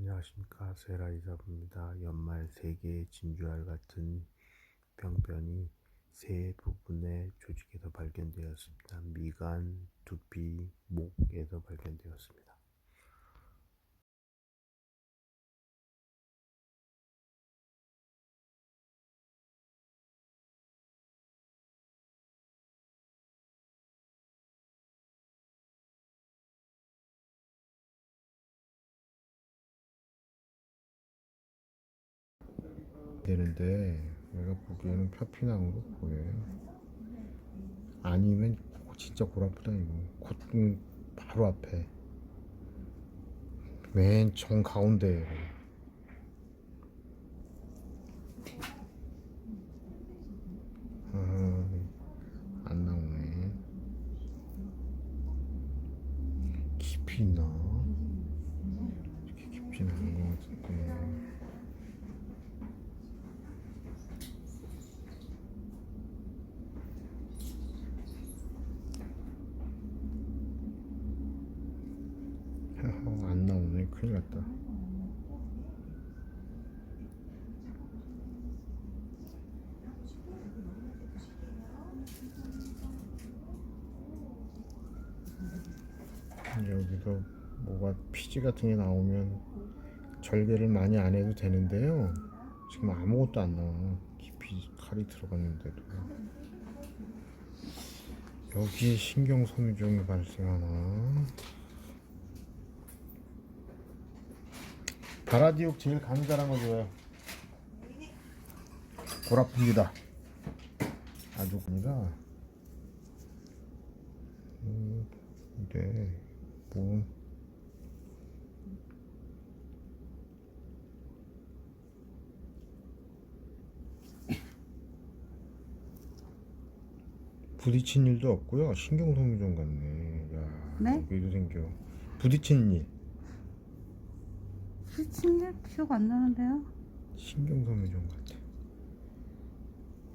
안녕하십니까 세라이사부입니다. 연말 세계의 진주알 같은 병변이 세 부분의 조직에서 발견되었습니다. 미간, 두피, 목에서 발견되었습니다. 되는데 내가 보기에는 표피낭으로 보여요. 아니면 진짜 골 아프다 이거. 콧 음, 바로 앞에 맨 정 가운데. 아, 안 나오네. 깊이 있나? 이렇게 깊지는 않은 것 같은데. 어, 안 나오네. 큰일 났다. 여기서 뭐가 피지 같은 게 나오면 절개를 많이 안 해도 되는데요. 지금 아무것도 안 나와. 깊이 칼이 들어갔는데도. 여기에 신경섬유종이 발생하나? 바라디옥 제일 간절한 거 줘요. 골 아픕니다. 아주 니다 음, 근데 뭐 부딪힌 일도 없고요. 신경소모종 같네. 야, 네? 여기도 생겨. 부딪힌 일. 스친일 기억 안 나는데요? 신경소모종 같아.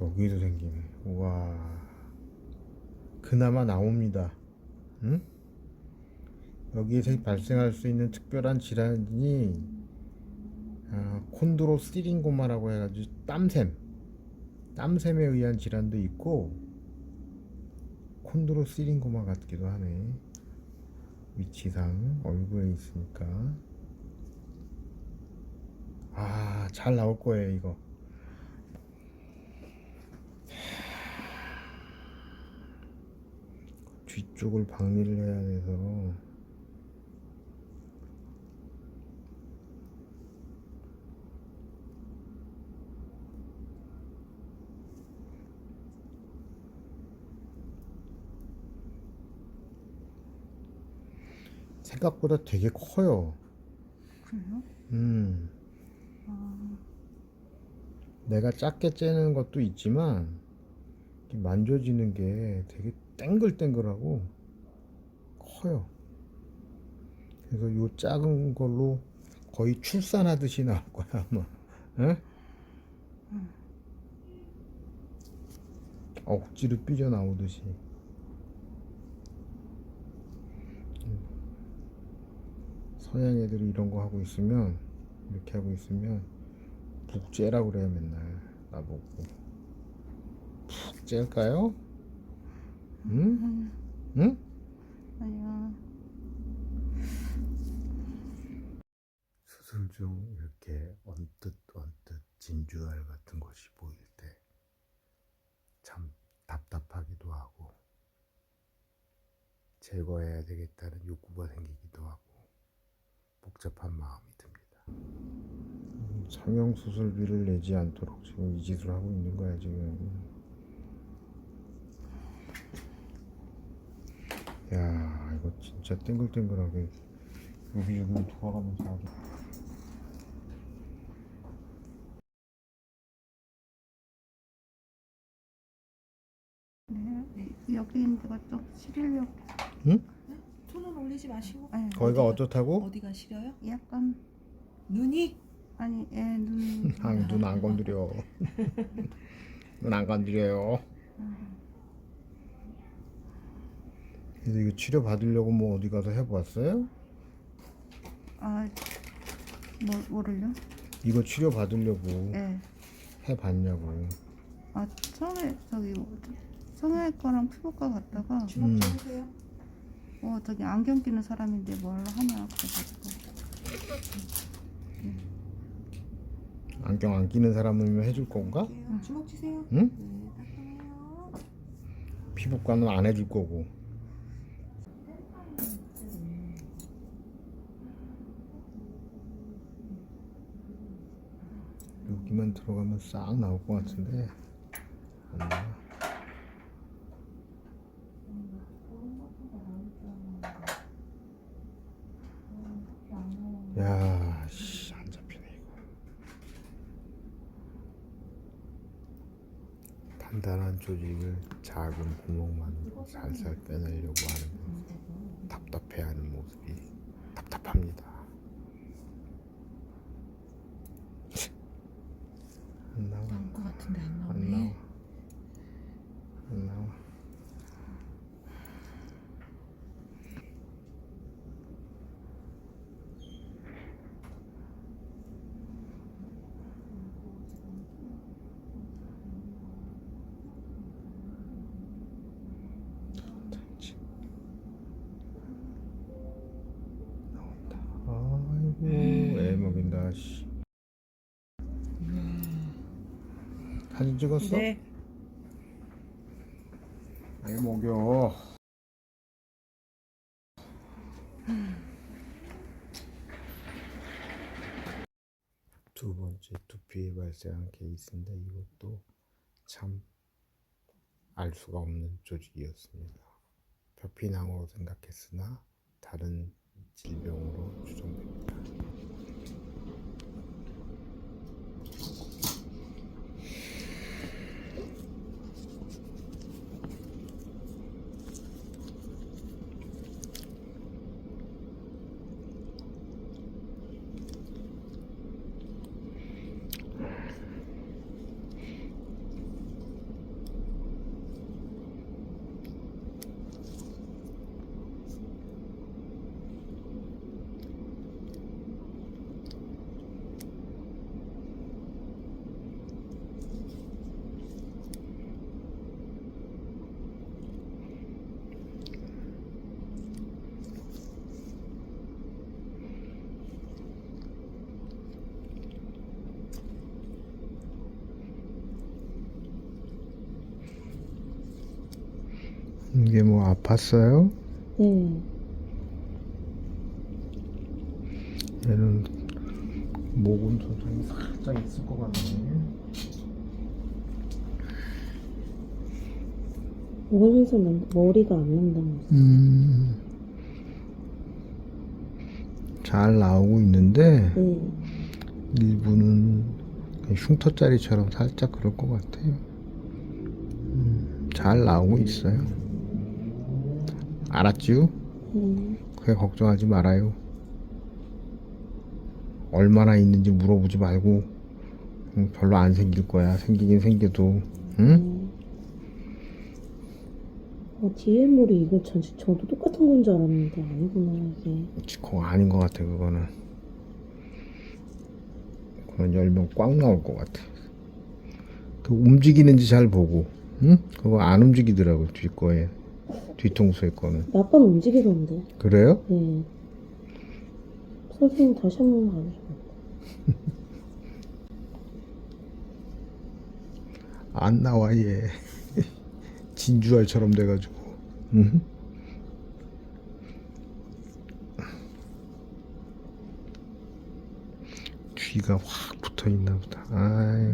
여기도 생기네. 우와. 그나마 나옵니다. 응? 여기에서 발생할 수 있는 특별한 질환이 아, 콘드로시링고마라고 해가지고 땀샘, 땀샘에 의한 질환도 있고 콘드로시링고마 같기도 하네. 위치상 얼굴에 있으니까 아, 잘 나올 거예요, 이거. 뒤쪽을 박리를 해야 돼서 생각보다 되게 커요. 그래요? 음. 내가 작게 째는 것도 있지만 만져지는 게 되게 땡글땡글하고 커요. 그래서 요 작은 걸로 거의 출산하듯이 나올 거야 아마. 에? 억지로 삐져 나오듯이. 서양 애들이 이런 거 하고 있으면 이렇게 하고 있으면 푹 째라고 그래요 맨날 나보고 푹 째일까요? 응? 응? 아니야. 수술 중 이렇게 언뜻 언뜻 진주알 같은 것이 보일 때 참 답답하기도 하고 제거해야 되겠다는 욕구가 생기기도 하고 복잡한 마음이 듭니다. 성형 수술비를 내지 않도록 지금 이 짓을 하고 있는 거야 지금. 야 이거 진짜 땡글땡글하게 여기저기 돌아가면서 아주 네, 네. 여기 있는 데가 좀 시리려고. 응? 올리지 마시고 네. 거기가 어디가- 어떻다고? 어디가 시려요? 약간 눈이 아니 애눈 아, 눈안 건드려. 눈 안 건드려요. 그래서 이거 치료 받으려고 뭐 어디 가서 해봤어요? 아 뭐, 뭐를요? 이거 치료 받으려고 예. 해봤냐고. 아 처음에 저기? 성형외과랑 피부과 갔다가 주먹 음. 잡으세요. 어 저기 안경 끼는 사람인데 뭘 하냐 그래가지고 안경 안 끼는 사람이면 해줄 건가? 주먹 주세요. 응? 네, 따끔해요. 피부과는 안 해줄 거고. 여기만 들어가면 싹 나올 것 같은데 안 나와. 야, 씨, 안 잡히네 이거. 단단한 조직을 작은 구멍만 살살 빼내려고 하는 답답해하는 모습이 답답합니다. 안 나와, 것 같은데 안 나와. 됐지. 나온다. 아이고 애 먹인다 씨. 사진 찍었어? 네. 애 먹여. 두 번째 두피에 발생한 케이스인데 이것도 참 알 수가 없는 조직이었습니다. 표피낭으로 생각했으나 다른 질병으로 추정됩니다. 이게 뭐 아팠어요? 네. 얘는 모근 손상이 살짝 있을 것 같네. 난, 머리가 안 난다면서. 음, 잘 나오고 있는데 네. 일부는 그냥 흉터짜리처럼 살짝 그럴 것 같아요. 음, 잘 나오고 있어요. 알았지요? 네. 그게 걱정하지 말아요. 얼마나 있는지 물어보지 말고 음, 별로 안 생길 거야. 생기긴 생겨도 응? 네. 어, 뒤에 머리 이거 전, 저도 똑같은 건 줄 알았는데 아니구나 이게. 그거 아닌 것 같아 그거는. 그건 열면 꽉 나올 것 같아. 그 움직이는지 잘 보고, 응? 그거 안 움직이더라고 뒤 거에 뒤통수에 거는. 아빠는 움직이던데. 그래요? 네. 선생님 다시 한번 봐주세요. 안 나와 얘. 진주알처럼 돼가지고. 응? 뒤가 확 붙어 있나 보다. 아유.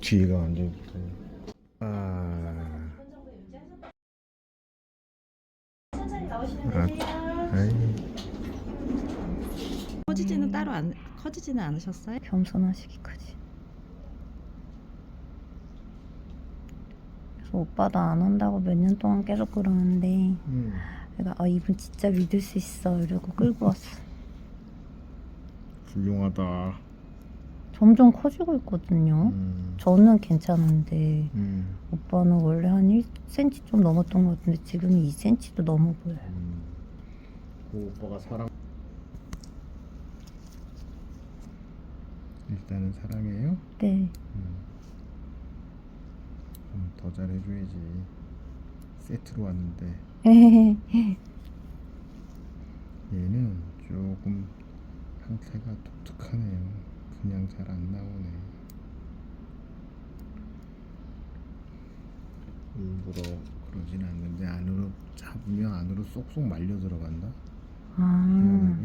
뒤가 완전 붙어. 아. 아, 아이. 커지지는 따로 안 커지지는 않으셨어요? 겸손하시기까지 그래서 오빠도 안 온다고 몇 년 동안 계속 그러는데 음. 내가 아 이분 진짜 믿을 수 있어 이러고 끌고 왔어. 훌륭하다. 점점 커지고 있거든요. 음. 저는 괜찮은데 음. 오빠는 원래 한 1cm 좀 넘었던 것 같은데 지금 2cm도 넘어 보여요. 음. 그 오빠가 사랑. 일단은 사랑해요. 네. 음. 음, 더 잘해줘야지. 세트로 왔는데 얘는 조금 상태가 독특하네요. 그냥 잘 안 나오네. 일부러 그러진 않는데 안으로 잡으면 안으로 쏙쏙 말려 들어간다. 아.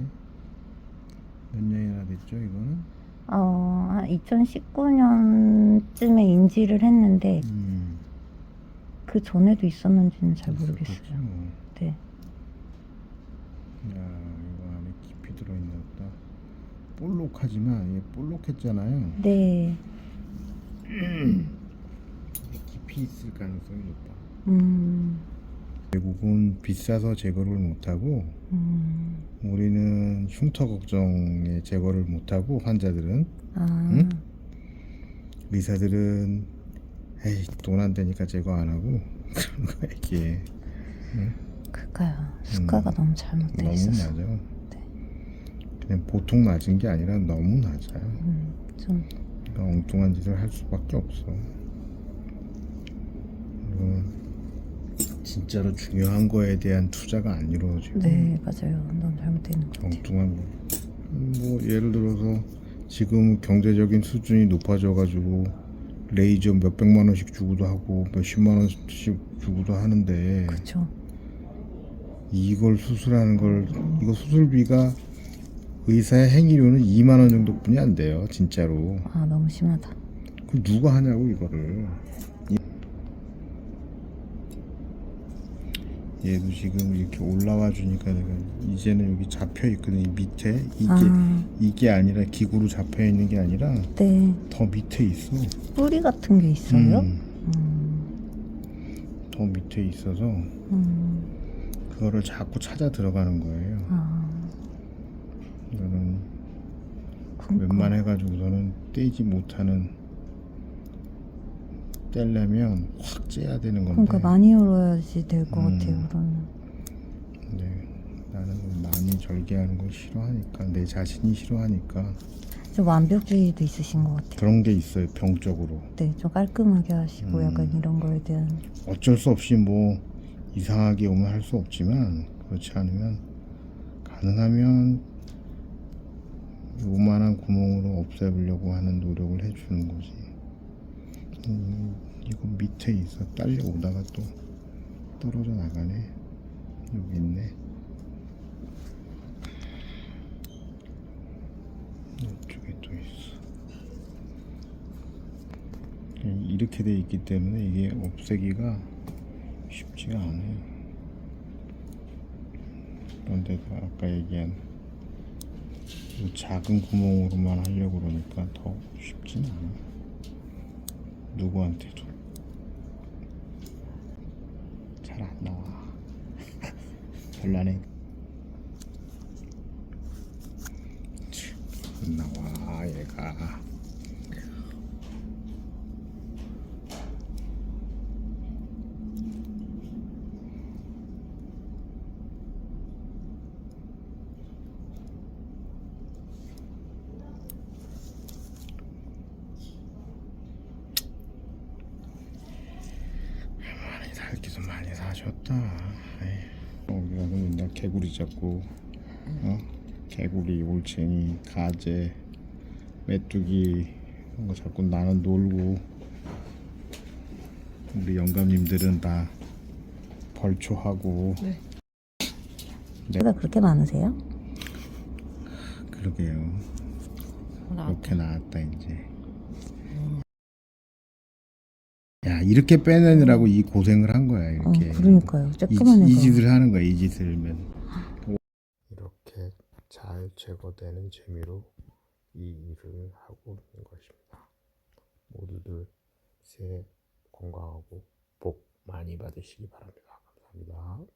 몇 년이나 됐죠 이거는? 어, 2019년쯤에 인지를 했는데 음. 그 전에도 있었는지는 잘 모르겠어요. 뭐. 네. 야 이거 안에 깊이 들어있나 보다. 볼록하지만 얘 볼록했잖아요. 네. 깊이 있을 가능성이 높다. 음, 결국은 비싸서 제거를 못하고 음, 우리는 흉터 걱정에 제거를 못하고 환자들은 아, 응? 의사들은 에이 돈 안 되니까 제거 안 하고 그런 거 이게 그까요. 수가가 음, 너무 잘못돼 너무 있어서. 네. 그냥 보통 낮은 게 아니라 너무 낮아요. 음, 좀, 그러니까 엉뚱한 짓을 할 수밖에 없어. 진짜로 중요한 거에 대한 투자가 안 이루어지고 네, 맞아요. 너무 잘못돼 있는 것 같아요. 엉뚱한 거. 뭐 예를 들어서 지금 경제적인 수준이 높아져가지고 레이저 몇 백만 원씩 주고도 하고 몇 십만 원씩 주고도 하는데 그쵸. 이걸 수술하는 걸 이거 수술비가 의사의 행위료는 2만 원 정도뿐이 안 돼요 진짜로. 아, 너무 심하다. 그 누가 하냐고 이거를. 이- 얘도 지금 이렇게 올라와 주니까 내가 이제는 여기 잡혀 있거든 이 밑에. 이게 아, 이게 아니라 기구로 잡혀 있는 게 아니라 네. 더 밑에 있어. 뿌리 같은 게 있어요? 음, 음, 더 밑에 있어서 음, 그거를 자꾸 찾아 들어가는 거예요. 아, 이거는 그러니까. 웬만해가지고서는 떼지 못하는 떼려면 확 째야 되는 건데 그러니까 많이 열어야지 될 것 음. 같아요, 그러면. 네, 나는 많이 절개하는 걸 싫어하니까 내 자신이 싫어하니까 좀 완벽주의도 있으신 것 같아요. 그런 게 있어요 병적으로 네, 좀 깔끔하게 하시고 음. 약간 이런 거에 대한 어쩔 수 없이 뭐 이상하게 오면 할 수 없지만 그렇지 않으면 가능하면 요만한 구멍으로 없애보려고 하는 노력을 해주는 거지. 음, 이거 밑에 있어. 딸려 오다가 또 떨어져 나가네. 여기 있네. 이쪽에 또 있어. 이렇게 돼 있기 때문에 이게 없애기가 쉽지가 않아요. 그런데도 아까 얘기한 이 작은 구멍으로만 하려고 그러니까 더 쉽진 않아. 누구한테도 잘 안 나와. 별나네. 참, 안 나와 얘가. 많이 살기도 사셨다. 에이, 우리가 맨날 개구리 잡고, 어? 개구리, 올챙이, 가재, 메뚜기 이런 거 잡고 나는 놀고. 우리 영감님들은 다 벌초하고. 네. 제가 그렇게 많으세요? 그러게요. 이렇게 나왔다 이제. 야 이렇게 빼내느라고 이 고생을 한 거야 어, 이렇게. 그러니까요. 이, 쬐끄만 이 해서. 짓을 하는 거야 이 짓을 면 이렇게 잘 제거되는 재미로 이 일을 하고 있는 것입니다 모두들 새해 건강하고 복 많이 받으시기 바랍니다. 감사합니다.